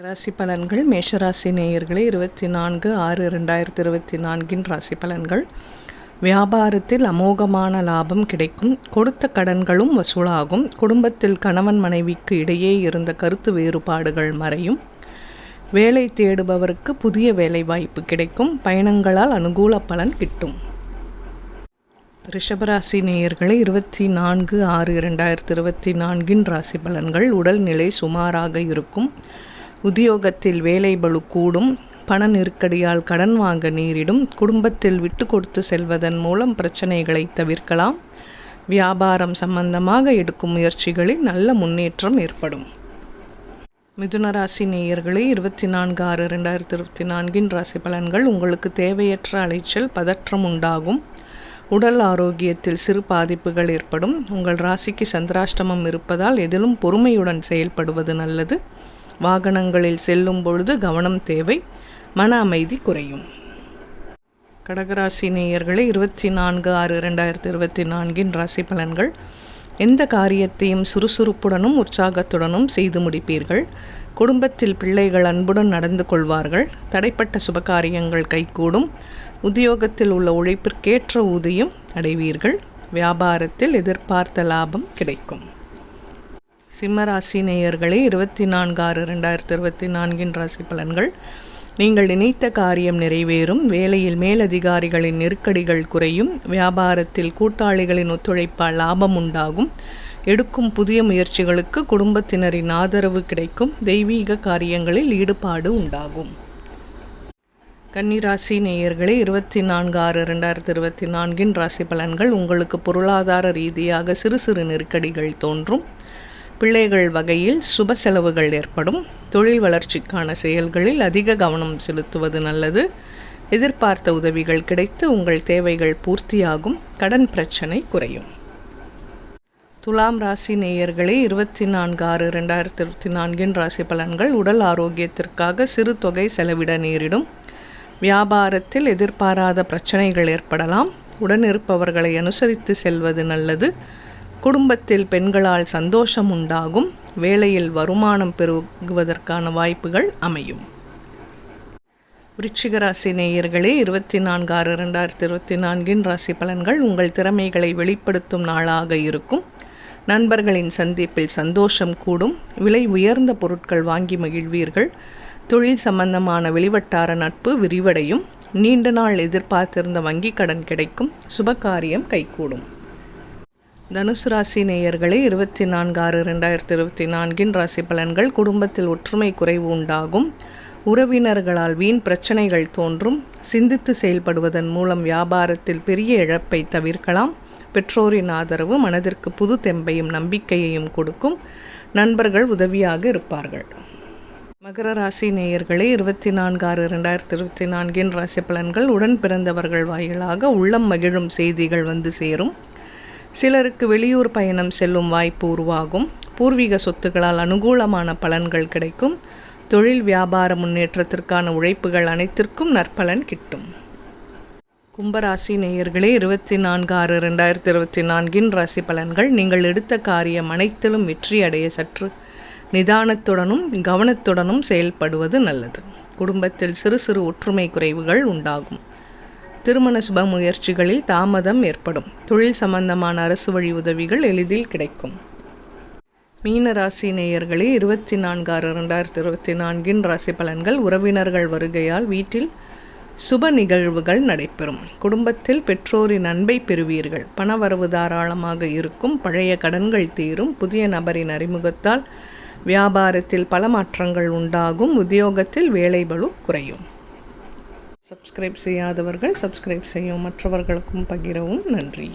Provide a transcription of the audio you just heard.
ராசி பலன்கள். மேஷராசி நேயர்களே இருபத்தி நான்கு ஆறு ரெண்டாயிரத்தி இருபத்தி நான்கின் ராசி பலன்கள். வியாபாரத்தில் அமோகமான லாபம் கிடைக்கும். கொடுத்த கடன்களும் வசூலாகும். குடும்பத்தில் கணவன் மனைவிக்கு இடையே இருந்த கருத்து வேறுபாடுகள் மறையும். வேலை தேடுபவருக்கு புதிய வேலை வாய்ப்பு கிடைக்கும். பயணங்களால் அனுகூல பலன் கிட்டும். ரிஷபராசி நேயர்களே இருபத்தி நான்கு ஆறு இரண்டாயிரத்தி இருபத்தி நான்கின் ராசி பலன்கள். உடல்நிலை சுமாராக இருக்கும். உத்தியோகத்தில் வேலைபளு கூடும் பண நெருக்கடியால் கடன் வாங்க நேரிடும் குடும்பத்தில் விட்டு கொடுத்து செல்வதன் மூலம் பிரச்சனைகளை தவிர்க்கலாம். வியாபாரம் சம்பந்தமாக எடுக்கும் முயற்சிகளில் நல்ல முன்னேற்றம் ஏற்படும். மிதுன ராசி நேயர்களே இருபத்தி நான்கு ஆறு ரெண்டாயிரத்தி இருபத்தி நான்கின் ராசி பலன்கள் உங்களுக்கு தேவையற்ற அலைச்சல் பதற்றம் உண்டாகும். உடல் ஆரோக்கியத்தில் சிறு பாதிப்புகள் ஏற்படும். உங்கள் ராசிக்கு சந்திராஷ்டமம் இருப்பதால் எதிலும் பொறுமையுடன் செயல்படுவது நல்லது. வாகனங்களில் செல்லும் பொழுது கவனம் தேவை. மன அமைதி குறையும். கடகராசி நேயர்களே இருபத்தி நான்கு ஆறு ரெண்டாயிரத்தி இருபத்தி நான்கின் ராசி பலன்கள். எந்த காரியத்தையும் சுறுசுறுப்புடனும் உற்சாகத்துடனும் செய்து முடிப்பீர்கள். குடும்பத்தில் பிள்ளைகள் அன்புடன் நடந்து கொள்வார்கள். தடைப்பட்ட சுபகாரியங்கள் கைகூடும். உத்தியோகத்தில் உள்ள உழைப்பிற்கேற்ற ஊதியம் அடைவீர்கள். வியாபாரத்தில் எதிர்பார்த்த லாபம் கிடைக்கும். சிம்மராசி நேயர்களே இருபத்தி நான்கு ஆறு ரெண்டாயிரத்தி இருபத்தி நான்கின் ராசி பலன்கள். நீங்கள் நினைத்த காரியம் நிறைவேறும். வேலையில் மேலதிகாரிகளின் நெருக்கடிகள் குறையும். வியாபாரத்தில் கூட்டாளிகளின் ஒத்துழைப்பால் லாபம் உண்டாகும். எடுக்கும் புதிய முயற்சிகளுக்கு குடும்பத்தினரின் ஆதரவு கிடைக்கும். தெய்வீக காரியங்களில் ஈடுபாடு உண்டாகும். கன்னிராசி நேயர்களே இருபத்தி நான்கு ஆறு ரெண்டாயிரத்தி இருபத்தி நான்கின் ராசி பலன்கள். உங்களுக்கு பொருளாதார ரீதியாக சிறு சிறு நெருக்கடிகள் தோன்றும். பிள்ளைகள் வகையில் சுப செலவுகள் ஏற்படும். தொழில் வளர்ச்சிக்கான செயல்களில் அதிக கவனம் செலுத்துவது நல்லது. எதிர்பார்த்த உதவிகள் கிடைத்து உங்கள் தேவைகள் பூர்த்தியாகும். கடன் பிரச்சனை குறையும். துலாம் ராசி நேயர்களே இருபத்தி நான்கு ஆறு ரெண்டாயிரத்தி இருபத்தி நான்கின் ராசி பலன்கள் உடல் ஆரோக்கியத்திற்காக சிறு தொகை செலவிட நேரிடும். வியாபாரத்தில் எதிர்பாராத பிரச்சனைகள் ஏற்படலாம். உடனிருப்பவர்களை அனுசரித்து செல்வது நல்லது. குடும்பத்தில் பெண்களால் சந்தோஷம் உண்டாகும் வேலையில் வருமானம் பெருகுவதற்கான வாய்ப்புகள் அமையும். விருச்சிகராசி நேயர்களே இருபத்தி நான்கு ஆறு ரெண்டாயிரத்தி இருபத்தி நான்கின் ராசி பலன்கள் உங்கள் திறமைகளை வெளிப்படுத்தும் நாளாக இருக்கும். நண்பர்களின் சந்திப்பில் சந்தோஷம் கூடும். விலை உயர்ந்த பொருட்கள் வாங்கி மகிழ்வீர்கள். தொழில் சம்பந்தமான வெளிவட்டார நட்பு விரிவடையும். நீண்ட நாள் எதிர்பார்த்திருந்த வங்கி கடன் கிடைக்கும். சுபகாரியம் கைகூடும். தனுசு ராசி நேயர்களே இருபத்தி நான்கு ஆறு ரெண்டாயிரத்தி இருபத்தி நான்கின் ராசி பலன்கள் குடும்பத்தில் ஒற்றுமை குறைவு உண்டாகும். உறவினர்களால் வீண் பிரச்சனைகள் தோன்றும். சிந்தித்து செயல்படுவதன் மூலம் வியாபாரத்தில் பெரிய இழப்பை தவிர்க்கலாம். பெற்றோரின் ஆதரவு மனதிற்கு புது தெம்பையும் நம்பிக்கையையும் கொடுக்கும். நண்பர்கள் உதவியாக இருப்பார்கள். மகர ராசி நேயர்களே இருபத்தி நான்கு ஆறு ரெண்டாயிரத்தி இருபத்தி நான்கின் ராசி பலன்கள் உடன் பிறந்தவர்கள் வாயிலாக உள்ளம் மகிழும் செய்திகள் வந்து சேரும். சிலருக்கு வெளியூர் பயணம் செல்லும் வாய்ப்பு உருவாகும். பூர்வீக சொத்துக்களால் அனுகூலமான பலன்கள் கிடைக்கும். தொழில் வியாபார முன்னேற்றத்திற்கான உழைப்புகள் அனைத்திற்கும் நற்பலன் கிட்டும். கும்பராசி நேயர்களே இருபத்தி நான்கு ஆறு ரெண்டாயிரத்தி இருபத்தி நான்கின் ராசி பலன்கள் நீங்கள் எடுத்த காரியம் அனைத்திலும் வெற்றி அடைய சற்று நிதானத்துடனும் கவனத்துடனும் செயல்படுவது நல்லது. குடும்பத்தில் சிறு சிறு ஒற்றுமை குறைவுகள் உண்டாகும். திருமண சுப முயற்சிகளில் தாமதம் ஏற்படும். தொழில் சம்பந்தமான அரசு வழி உதவிகள் எளிதில் கிடைக்கும். மீனராசி நேயர்களே இருபத்தி நான்கு ஆறு ரெண்டாயிரத்தி இருபத்தி நான்கின் ராசி பலன்கள் உறவினர்கள் வருகையால் வீட்டில் சுப நிகழ்வுகள் நடைபெறும். குடும்பத்தில் பெற்றோரின் அன்பை பெறுவீர்கள். பணவரவு தாராளமாக இருக்கும். பழைய கடன்கள் தீரும். புதிய நபரின் அறிமுகத்தால் வியாபாரத்தில் பல மாற்றங்கள் உண்டாகும். உத்தியோகத்தில் வேலை குறையும். சப்ஸ்கிரைப் செய்யாதவர்கள் சப்ஸ்கிரைப் செய்யும் மற்றவர்களுக்கும் பகிரவும் நன்றி.